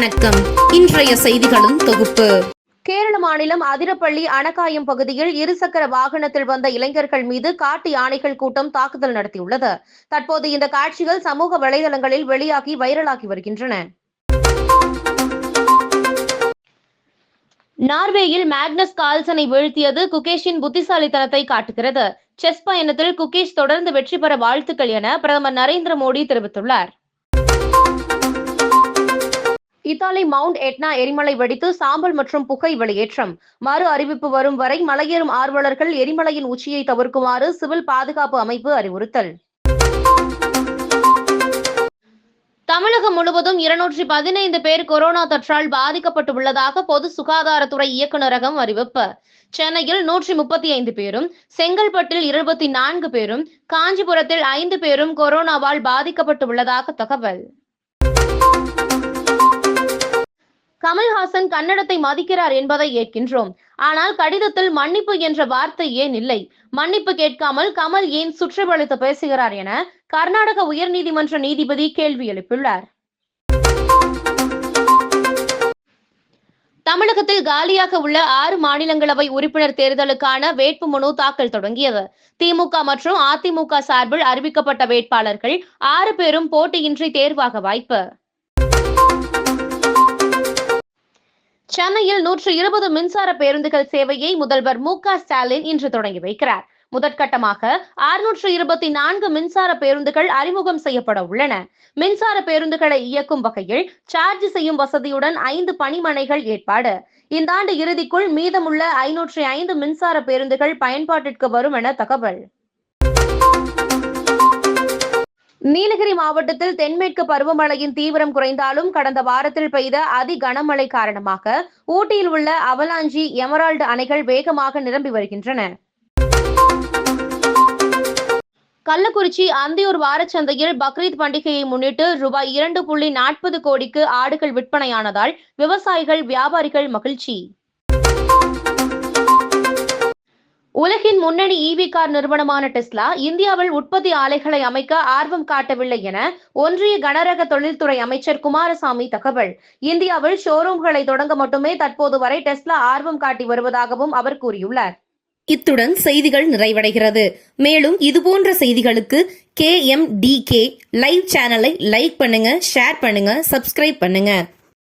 வணக்கம். இன்றைய செய்திகளும் தொகுப்பு. கேரள மாநிலம் அதிரப்பள்ளி அணக்காயம் பகுதியில் இருசக்கர வாகனத்தில் வந்த இளைஞர்கள் மீது காட்டு யானைகள் கூட்டம் தாக்குதல் நடத்தியுள்ளது. தற்போது இந்த காட்சிகள் சமூக வலைதளங்களில் வெளியாகி வைரலாகி வருகின்றன. நார்வேயில் மேக்னஸ் கால்சனை வீழ்த்தியது குகேஷின் புத்திசாலித்தனத்தை காட்டுகிறது. செஸ் பயணத்தில் குகேஷ் தொடர்ந்து வெற்றி பெற வாழ்த்துக்கள் என பிரதமர் நரேந்திர மோடி தெரிவித்துள்ளார். இத்தாலி மவுண்ட் எட்னா எரிமலை வெடித்து சாம்பல் மற்றும் புகை வெளியேற்றம். மறு அறிவிப்பு வரும் வரை மலையேறும் ஆர்வலர்கள் எரிமலையின் உச்சியை தவிர்க்குமாறு சிவில் பாதுகாப்பு அமைப்பு அறிவுறுத்தல். தமிழகம் முழுவதும் இருநூற்றி பதினைந்து பேர் கொரோனா தொற்றால் பாதிக்கப்பட்டுள்ளதாக பொது சுகாதாரத்துறை இயக்குநரகம் அறிவிப்பு. சென்னையில் நூற்றி முப்பத்தி ஐந்து பேரும் செங்கல்பட்டில் இருபத்தி நான்கு பேரும் காஞ்சிபுரத்தில் ஐந்து பேரும் கொரோனாவால் பாதிக்கப்பட்டுள்ளதாக தகவல். கமல்ஹாசன் கன்னடத்தை மதிக்கிறார் என்பதை ஏற்கின்றோம். ஆனால் கடிதத்தில் மன்னிப்பு என்ற வார்த்தை ஏன் இல்லை? மன்னிப்பு கேட்காமல் கமல் ஏன் சுற்றுவளைத்து பேசுகிறார் என கர்நாடக உயர்நீதிமன்ற நீதிபதி கேள்வி எழுப்பியுள்ளார். தமிழகத்தில் காலியாக உள்ள ஆறு மாநிலங்களவை உறுப்பினர் தேர்தலுக்கான வேட்புமனு தாக்கல் தொடங்கியது. திமுக மற்றும் அதிமுக சார்பில் அறிவிக்கப்பட்ட வேட்பாளர்கள் ஆறு பேரும் போட்டியின்றி தேர்வாக வாய்ப்பு. சென்னையில் நூற்று இருபது மின்சார பேருந்துகள் சேவையை முதல்வர் மு க ஸ்டாலின் இன்று தொடங்கி வைக்கிறார். முதற்கட்டமாக அறுநூற்று இருபத்தி நான்கு மின்சார பேருந்துகள் அறிமுகம் செய்யப்பட உள்ளன. மின்சார பேருந்துகளை இயக்கும் வகையில் சார்ஜ் செய்யும் வசதியுடன் ஐந்து பணிமனைகள் ஏற்பாடு. இந்த ஆண்டு இறுதிக்குள் மீதமுள்ள ஐநூற்றி ஐந்து மின்சார பேருந்துகள் பயன்பாட்டிற்கு வரும் என தகவல். நீலகிரி மாவட்டத்தில் தென்மேற்கு பருவமழையின் தீவிரம் குறைந்தாலும் கடந்த வாரத்தில் பெய்த அதி கனமழை காரணமாக ஊட்டியில் உள்ள அவலாஞ்சி எமரால்டு அணைகள் வேகமாக நிரம்பி வருகின்றன. கள்ளக்குறிச்சி அந்தியூர் வாரச்சந்தையில் பக்ரீத் பண்டிகையை முன்னிட்டு ரூபாய் இரண்டு புள்ளி நாற்பது கோடிக்கு ஆடுகள் விற்பனையானதால் விவசாயிகள் வியாபாரிகள் மகிழ்ச்சி. முன்னணி ஈவி கார் நிறுவனமான டெஸ்லா இந்தியாவில் உற்பத்தி ஆலைகளை அமைக்க ஆர்வம் காட்டவில்லை என ஒன்றிய கனரக தொழில்துறை அமைச்சர் குமாரசாமி தகவல். இந்தியாவில் ஷோரூம்களை தொடங்க மட்டுமே தற்போது வரை டெஸ்லா ஆர்வம் காட்டி வருவதாகவும் அவர் கூறியுள்ளார். இத்துடன் செய்திகள் நிறைவடைகிறது. மேலும் இதுபோன்ற செய்திகளுக்கு K M D K live சேனலை லைக் பண்ணுங்க ஷேர் பண்ணுங்க சப்ஸ்கிரைப் பண்ணுங்க.